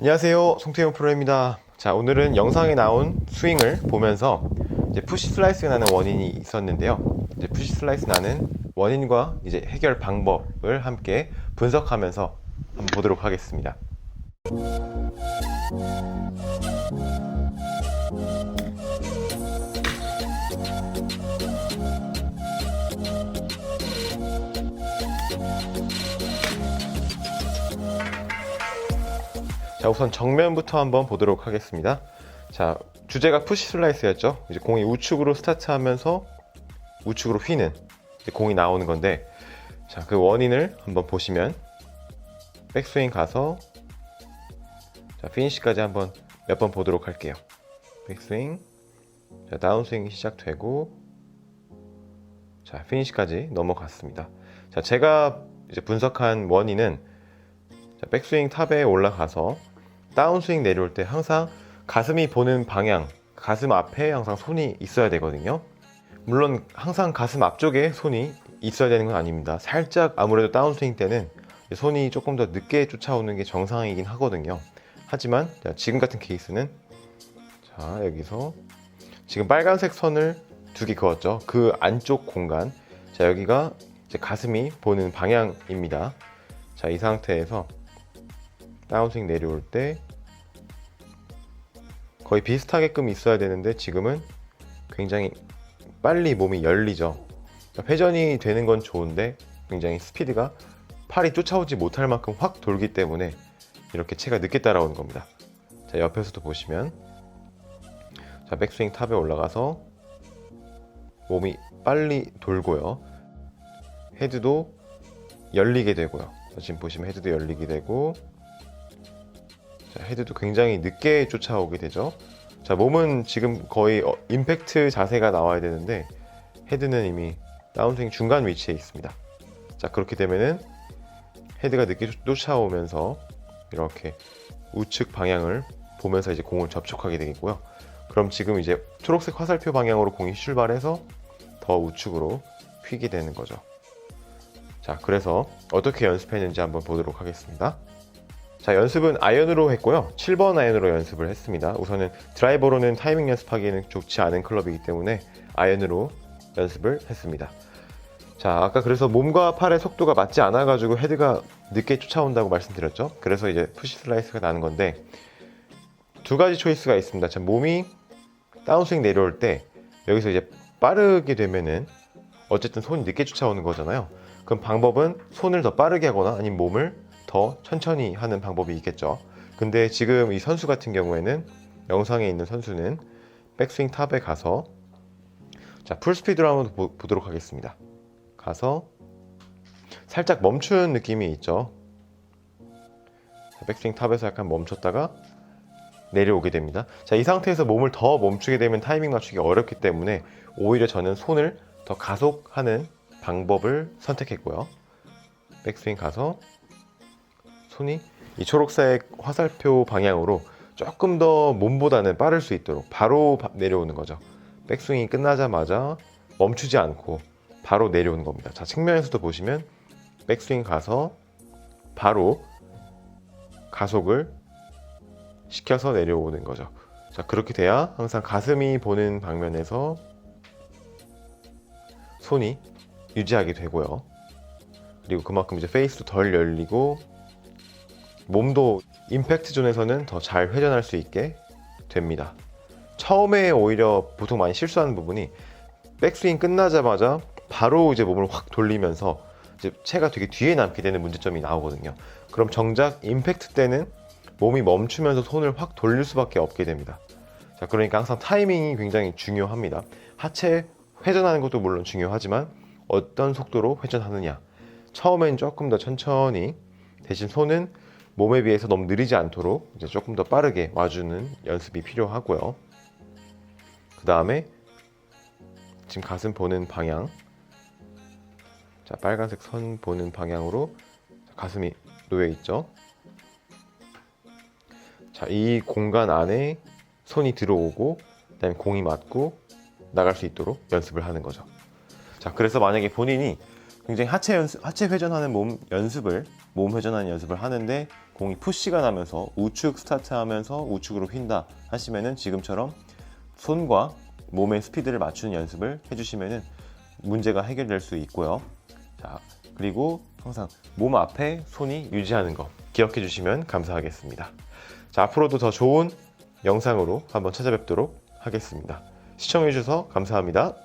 안녕하세요. 송태용 프로입니다. 자, 오늘은 영상에 나온 스윙을 보면서 이제 푸시 슬라이스 나는 원인이 있었는데요. 이제 푸시 슬라이스 나는 원인과 이제 해결 방법을 함께 분석하면서 한번 보도록 하겠습니다. 자, 우선 정면부터 한번 보도록 하겠습니다. 자, 주제가 푸시 슬라이스였죠. 이제 공이 우측으로 스타트하면서 우측으로 휘는 공이 나오는 건데, 자, 그 원인을 한번 보시면 백스윙 가서 자, 피니시까지 한번 몇 번 보도록 할게요. 백스윙, 자, 다운스윙이 시작되고, 자, 피니시까지 넘어갔습니다. 자, 제가 이제 분석한 원인은 자, 백스윙 탑에 올라가서 다운스윙 내려올 때 항상 가슴이 보는 방향, 가슴 앞에 항상 손이 있어야 되거든요. 물론 항상 가슴 앞쪽에 손이 있어야 되는 건 아닙니다. 살짝 아무래도 다운스윙 때는 손이 조금 더 늦게 쫓아오는 게 정상이긴 하거든요. 하지만 자, 지금 같은 케이스는 자 여기서 지금 빨간색 선을 두 개 그었죠. 그 안쪽 공간. 자 여기가 가슴이 보는 방향입니다. 자 이 상태에서 다운스윙 내려올 때 거의 비슷하게끔 있어야 되는데 지금은 굉장히 빨리 몸이 열리죠. 그러니까 회전이 되는 건 좋은데 굉장히 스피드가 팔이 쫓아오지 못할 만큼 확 돌기 때문에 이렇게 채가 늦게 따라오는 겁니다. 자, 옆에서도 보시면 자, 백스윙 탑에 올라가서 몸이 빨리 돌고요. 헤드도 열리게 되고요. 자, 지금 보시면 헤드도 열리게 되고 자, 헤드도 굉장히 늦게 쫓아오게 되죠. 자, 몸은 지금 거의 어, 임팩트 자세가 나와야 되는데 헤드는 이미 다운스윙 중간 위치에 있습니다. 자, 그렇게 되면은 헤드가 늦게 쫓- 쫓아오면서 이렇게 우측 방향을 보면서 이제 공을 접촉하게 되겠고요. 그럼 지금 이제 초록색 화살표 방향으로 공이 출발해서 더 우측으로 휘게 되는 거죠. 자, 그래서 어떻게 연습했는지 한번 보도록 하겠습니다. 자, 연습은 아이언으로 했고요. 7번 아이언으로 연습을 했습니다. 우선은 드라이버로는 타이밍 연습하기에는 좋지 않은 클럽이기 때문에 아이언으로 연습을 했습니다. 자, 아까 그래서 몸과 팔의 속도가 맞지 않아가지고 헤드가 늦게 쫓아온다고 말씀드렸죠. 그래서 이제 푸시 슬라이스가 나는 건데 두 가지 초이스가 있습니다. 자, 몸이 다운스윙 내려올 때 여기서 이제 빠르게 되면은 어쨌든 손이 늦게 쫓아오는 거잖아요. 그럼 방법은 손을 더 빠르게 하거나 아니면 몸을 더 천천히 하는 방법이 있겠죠. 근데 지금 이 선수 같은 경우에는 영상에 있는 선수는 백스윙 탑에 가서 자 풀스피드로 한번 보, 보도록 하겠습니다. 가서 살짝 멈춘 느낌이 있죠. 자, 백스윙 탑에서 약간 멈췄다가 내려오게 됩니다. 자, 이 상태에서 몸을 더 멈추게 되면 타이밍 맞추기 어렵기 때문에 오히려 저는 손을 더 가속하는 방법을 선택했고요. 백스윙 가서 손이 이 초록색 화살표 방향으로 조금 더 몸보다는 빠를 수 있도록 바로 바- 내려오는 거죠. 백스윙이 끝나자마자 멈추지 않고 바로 내려오는 겁니다. 자, 측면에서도 보시면 백스윙 가서 바로 가속을 시켜서 내려오는 거죠. 자, 그렇게 돼야 항상 가슴이 보는 방면에서 손이 유지하게 되고요. 그리고 그만큼 이제 페이스도 덜 열리고 몸도 임팩트 존에서는 더 잘 회전할 수 있게 됩니다. 처음에 오히려 보통 많이 실수하는 부분이 백스윙 끝나자마자 바로 이제 몸을 확 돌리면서 이제 채가 되게 뒤에 남게 되는 문제점이 나오거든요. 그럼 정작 임팩트 때는 몸이 멈추면서 손을 확 돌릴 수밖에 없게 됩니다. 자, 그러니까 항상 타이밍이 굉장히 중요합니다. 하체 회전하는 것도 물론 중요하지만 어떤 속도로 회전하느냐. 처음엔 조금 더 천천히 대신 손은 몸에 비해서 너무 느리지 않도록 이제 조금 더 빠르게 와주는 연습이 필요하고요. 그 다음에 지금 가슴 보는 방향, 자 빨간색 선 보는 방향으로 가슴이 놓여 있죠. 자 이 공간 안에 손이 들어오고 그다음에 공이 맞고 나갈 수 있도록 연습을 하는 거죠. 자 그래서 만약에 본인이 굉장히 하체 연습, 하체 회전하는 몸 연습을 몸 회전하는 연습을 하는데 공이 푸시가 나면서 우측 스타트 하면서 우측으로 휜다 하시면은 지금처럼 손과 몸의 스피드를 맞추는 연습을 해주시면은 문제가 해결될 수 있고요. 자, 그리고 항상 몸 앞에 손이 유지하는 거 기억해 주시면 감사하겠습니다. 자, 앞으로도 더 좋은 영상으로 한번 찾아뵙도록 하겠습니다. 시청해 주셔서 감사합니다.